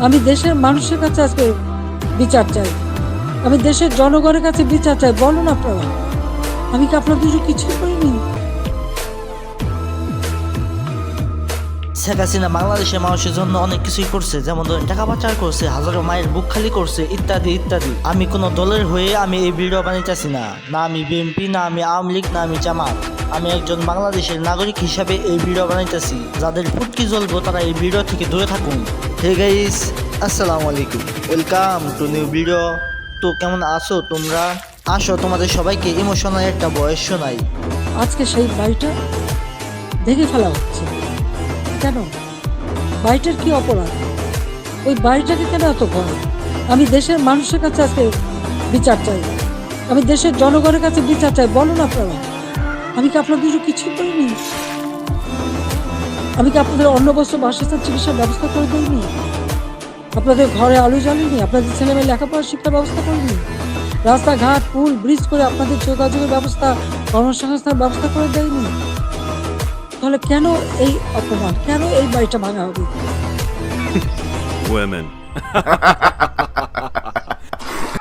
আমি দেশের মানুষের কাছে আজকে বিচার চাই। আমি দেশের জনগণের কাছে বিচার চাই। বলুন আপনারা আমি কি আপনার দুটো কিছুই করিনি? শেখ হাসিনা বাংলাদেশের মানুষের জন্য অনেক কিছুই করছে। যেমন ধরেন, টাকা পাচার করছে, হাজারো মায়ের বুক খালি করছে, ইত্যাদি ইত্যাদি। আমি কোনো দলের হয়ে আমি এই ভিডিও বানাইতেছি না। না আমি বিএনপি, না আমি আওয়ামী লীগ, না আমি জামাত। আমি একজন বাংলাদেশের নাগরিক হিসাবে এই ভিডিও বানাইতেছি। যাদের ফুটকি জ্বলবো তারা এই ভিডিও থেকে দূরে থাকুন। হে গাইস, আসসালামু আলাইকুম। Welcome to new video. তো কেমন আছো তোমরা? আসো, তোমাদের সবাইকে ইমোশনাল একটা বয়স শোনাই। আজকে সেই বাড়িটা দেখে ফেলা হচ্ছে। কেন? বাড়িটার কি অপরাধ? ওই বাড়িটাকে কেন এত ভয় আমি দেশের মানুষের কাছে আজকে বিচার চাই। আমি দেশের জনগণের কাছে বিচার চাই, বলুন আপনারা। আমি কি আপনার দুটো কিছুই করিনি? আমি কি আপনাদের অন্য বস্ত্র বাসস্থান চিকিৎসার ব্যবস্থা করে দিইনি? আপনাদের ঘরে আলু জ্বালিনি? আপনাদের ছেলেমেয়ে লেখাপড়ার শিক্ষার ব্যবস্থা করিনি? রাস্তাঘাট, পুল, ব্রিজ করে আপনাদের যোগাযোগের ব্যবস্থা কর্মসংস্থান ব্যবস্থা করে দেয়নি? তাহলে কেন এই অপমান কেন এই বাড়িটা ভাঙা হবে women.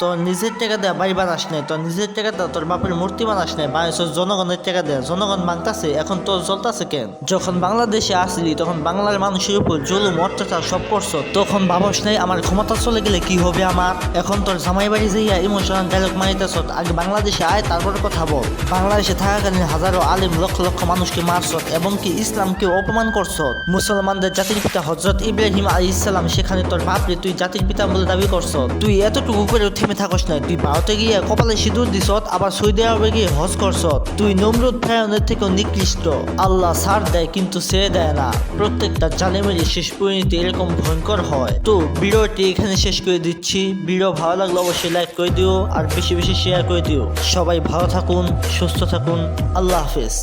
তোর নিজের টাকা দেয়া বাড়ি বানাস নাই তোর নিজের টাকা দেয়া তোর বাপের মূর্তি বানাস নাই বানাইছ জনগণের টাকা দেয়া। জনগণ ভাঙতাছে এখন তোর চলতাছে কেন? যখন বাংলাদেশে আসলি, তখন বাংলার মানুষের উপর জুলুম, অত্যাচার সব করছ। তখন ভাবস নাই, আমার ক্ষমতা চলে গেলে কি হবে আমার? এখন তোর জামাই বাড়ি যাইয়া ইমোশনাল ডায়লগ মারিতেছ আগে বাংলাদেশে আয়, তারপরে কথা বল। বাংলাদেশে থাকাকালীন হাজারো আলিম লক্ষ লক্ষ মানুষকে মারছ এবং কি ইসলামকে অপমান করছ মুসলমানদের জাতির পিতা হজরত ইব্রাহিম আলী ইসলাম সেখানে তোর বাপরে তুই জাতির পিতা বলে দাবি করছ তুই এতটুকু করে থেমে থাকস না তুই ভারতে গিয়ে কপালে সিঁদুর দিস আবার সৌদি আরবে গিয়ে হজ করছ তুই নমরুদ ফেরাউনের থেকেও নিকৃষ্ট। আল্লাহ সার দেয়, কিন্তু ছেড়ে দেয় না। প্রত্যেকটা জালেমেরই শেষ পরিণতি এরকম ভয়ঙ্কর হয়। তো ভিডিওটি এখানে শেষ করে দিচ্ছি। ভিডিও ভালো লাগলে অবশ্যই লাইক করে দিও, আর বেশি বেশি শেয়ার করে দিও। সবাই ভালো থাকুন, সুস্থ থাকুন। আল্লাহ হাফেজ।